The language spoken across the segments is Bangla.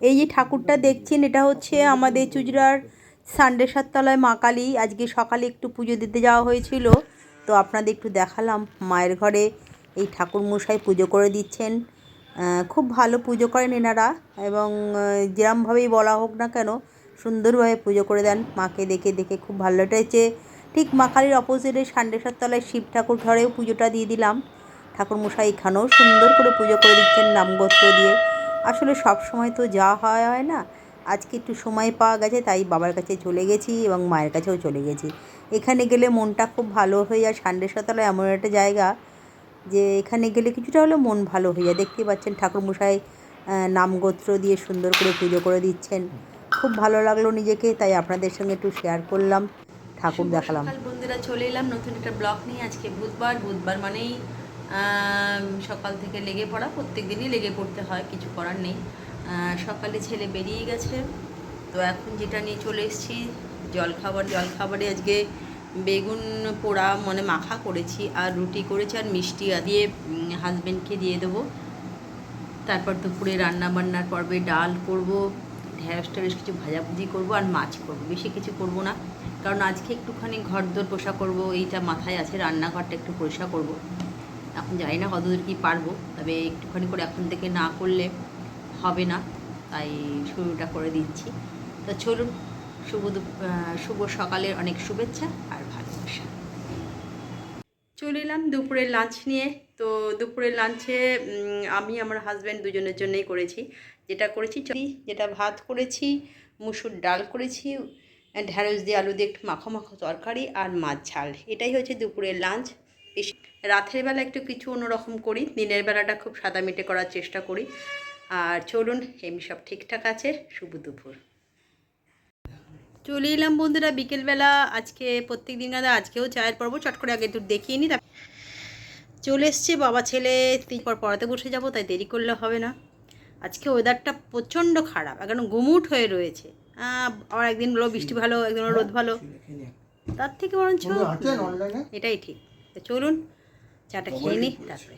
এই যে ঠাকুরটা দেখছেন, এটা হচ্ছে আমাদের চুচড়ার সান্ডেসার তলায় মা কালী। আজকে সকালে একটু পুজো দিতে যাওয়া হয়েছিল, তো আপনাদের একটু দেখালাম। মায়ের ঘরে এই ঠাকুর মশাই পুজো করে দিচ্ছেন। খুব ভালো পুজো করেন এনারা এবং যেরমভাবেই বলা হোক না কেন, সুন্দরভাবে পুজো করে দেন। মাকে দেখে দেখে খুব ভালো লেগেছে। ঠিক মা কালীর অপোজিটে সান্ডেসার তলায় শিব ঠাকুর ঘরেও পুজোটা দিয়ে দিলাম। ঠাকুর মশাই এখানেও সুন্দর করে পুজো করে দিচ্ছেন, নামগোত্র দিয়ে। আসলে সব সময় তো যাওয়া হয় হয় না। আজকে একটু সময় পাওয়া গেছে তাই বাবার কাছে চলে গেছি এবং মায়ের কাছেও চলে গেছি। এখানে গেলে মনটা খুব ভালো হয়ে যায়। সান্ডেশ্বতলা এমন একটা জায়গা যে এখানে গেলে কিছুটা হলেও মন ভালো হয়ে যায়। দেখতেই পাচ্ছেন ঠাকুরমশাই নামগোত্র দিয়ে সুন্দর করে পুজো করে দিচ্ছেন। খুব ভালো লাগল নিজেকে তাই আপনাদের সঙ্গে একটু শেয়ার করলাম। ঠাকুর দেখালাম। বন্ধুরা চলে এলাম নতুন একটা ব্লগ নিয়ে। আজকে বুধবার বুধবার মানেই সকাল থেকে লেগে পড়া প্রত্যেক দিনই লেগে পড়তে হয়, কিছু করার নেই। সকালে ছেলে বেরিয়ে গেছে। তো এখন যেটা নিয়ে চলে এসেছি, জলখাবার। জলখাবারে আজকে বেগুন পোড়া মানে মাখা করেছি, আর রুটি করেছি, আর মিষ্টি দিয়ে হাজবেন্ডকে দিয়ে দেবো। তারপর দুপুরে রান্না বান্নার পর্বে ডাল করব, ঢেঁড়স টেঁড়স কিছু ভাজাভুজি করব, আর মাছ করব। বেশি কিছু করব না, কারণ আজকে একটুখানি ঘর দোর পোষা করব, এইটা মাথায় আছে, রান্নাঘরটা একটু পরিষ্কার করব। এখন জানি না কতদূর কি পারব। তবে একটুখানি করে এখন থেকে না করলে হবে না, তাই শুরুটা করে দিচ্ছি। তো চলুন, শুভ শুভ সকালের অনেক শুভেচ্ছা আর ভালোবাসা। চলে এলাম দুপুরের লাঞ্চ নিয়ে। তো দুপুরের লাঞ্চে আমি, আমার হাজব্যান্ড দুজনের জন্যই করেছি। যেটা করেছি চ- যেটা ভাত করেছি, মুসুর ডাল করেছি ঢ্যাঁড়স দিয়ে আলু দিয়ে একটু মাখো মাখো তরকারি আর মাছ ঝাল। এটাই হচ্ছে দুপুরের লাঞ্চ রাতের বেলা একটু কিছু অন্যরকম করি দিনের বেলাটা খুব সাদামিটে করার চেষ্টা করি। আর চলুন এমনি সব ঠিকঠাক আছে শুভ দুপুর। চলে এলাম বন্ধুরা বিকেলবেলা আজকে প্রত্যেক দিন আজকেও চায়ের পর্ব চট করে আগে একটু দেখিয়ে নিই তারপর চলে এসছে বাবা ছেলে তিন পর পড়াতে বসে যাব তাই দেরি করলে হবে না। আজকে ওয়েদারটা প্রচণ্ড খারাপ এখন গুমুট হয়ে রয়েছে। আবার একদিন হলো বৃষ্টি ভালো একদিন রোদ ভালো। তার থেকে বরঞ্চ এটাই ঠিক। চলুন চাটা খেয়ে নিই তারপরে।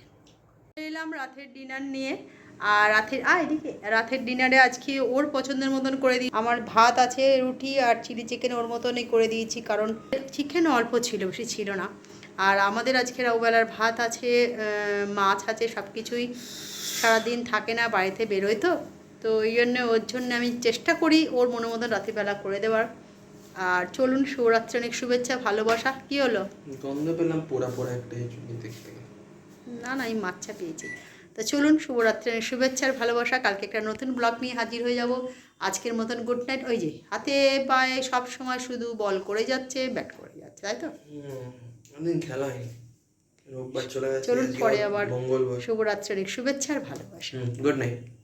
এলাম রাতের ডিনার নিয়ে। আর রাতের আ এদিকে রাতের ডিনারে আজকে ওর পছন্দের মতন করে দিই। আমার ভাত আছে রুটি আর চিলি চিকেন ওর মতনই করে দিয়েছি কারণ চিকেন অল্প ছিল বেশি ছিল না। আর আমাদের আজকে ওবেলার ভাত আছে আহ, মাছ আছে সব কিছুই সারাদিন থাকে না বাড়িতে বেরোয় তো। তো ওই জন্য ওর জন্য আমি চেষ্টা করি ওর মনের মতন রাতেরবেলা করে দেওয়ার। আর চলুন শিবরাত্রি অনেক শুভেচ্ছা ভালোবাসা কি হলো? গন্ধ পেলাম পোড়া পোড়া একটা দেখতে। না না আমি মাচ্ছা পেয়েছি। তো চলুন শুভরাত্রির শুভেচ্ছা আর ভালোবাসা কালকে একটা নতুন ব্লগ নিয়ে হাজির হয়ে যাব। আজকের মতন গুড নাইট ওই যে হাতে পায়ে সব সময় শুধু বল করে যাচ্ছে ব্যাট করে যাচ্ছে তাই তো? খেলা হয়নি। রোববার চলে গেছে চলুন পরে আবার মঙ্গলবার। শুভরাত্রির শুভেচ্ছা আর ভালোবাসা। Good night